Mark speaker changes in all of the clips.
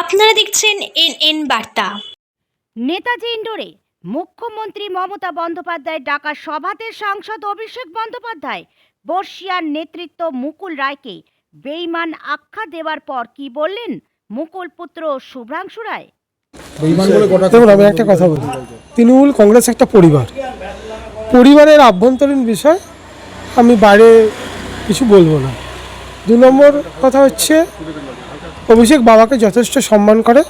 Speaker 1: আপনারা দেখছেন N N বার্তা।
Speaker 2: নেতাজি ইন্ডোরে মুখ্যমন্ত্রী মমতা বন্দ্যোপাধ্যায় ডাকা সভাতে সাংসদ অভিষেক বন্দ্যোপাধ্যায়। বর্ষিয়ার নেতৃত্ব মুকুল রায়কে বেইমান আখ্যা দেওয়ার পর কি বললেন মুকুল পুত্র শুভ্রাংশু রায়?
Speaker 3: দেখুন আমি একটা কথা বলি। তৃণমূল কংগ্রেস একটা পরিবার। পরিবারের আভ্যন্তরীণ বিষয় আমি বাইরে কিছু বলব না। দু নম্বর কথা হচ্ছে অভিষেক বাবাকে যথেষ্ট সম্মান করে,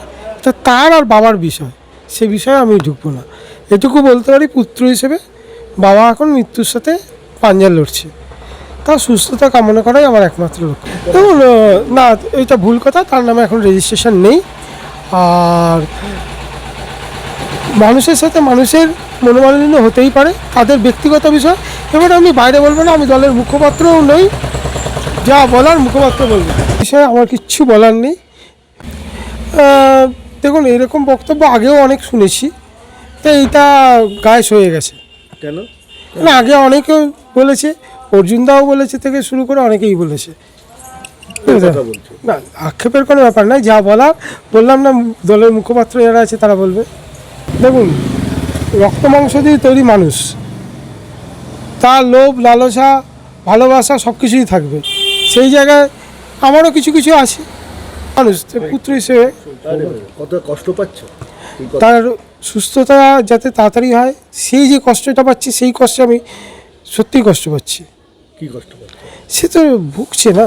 Speaker 3: তা তার আর বাবার বিষয়, সে বিষয়ে আমি ঢুকবো না। এটুকু বলতে পারি পুত্র হিসেবে বাবা এখন মৃত্যুর সাথে পাঞ্জা লড়ছে। তার সুস্থতা কামনা করাই আমার একমাত্র লক্ষ্য। না, এটা ভুল কথা, তার নামে এখন রেজিস্ট্রেশন নেই। আর মানুষের সাথে মানুষের মনোমালিন্য হতেই পারে, তাদের ব্যক্তিগত বিষয়। এবার আমি বাইরে বলব না, আমি দলের মুখপাত্রও নই যা বলার মুখপাত্র বলব। বিষয়ে আমার কিচ্ছু বলার নেই। দেখুন এরকম বক্তব্য আগেও অনেক শুনেছি। তো এইটা গায়ে হয়ে গেছে।
Speaker 4: কেন?
Speaker 3: না আগে অনেকে বলেছে অর্জুনদাও বলেছে থেকে শুরু করে অনেকেই বলছো। না আক্ষেপের কোনো ব্যাপার নাই যা বলার বললাম না দলের মুখপাত্র যারা আছে তারা বলবে। দেখুন রক্ত মাংস দিয়ে তৈরি মানুষ তার লোভ লালসা ভালোবাসা সব কিছুই থাকবে। সেই জায়গায় আমারও কিছু কিছু আছে। মানুষ তো পুত্র হিসেবে
Speaker 4: কত কষ্ট পাচ্ছ?
Speaker 3: তার সুস্থতা যাতে তাড়াতাড়ি হয় সেই যে কষ্টটা পাচ্ছি সেই কষ্টে আমি সত্যি কষ্ট পাচ্ছি।
Speaker 4: কি কষ্ট পাচ্ছ?
Speaker 3: সে তো ভুগছে না।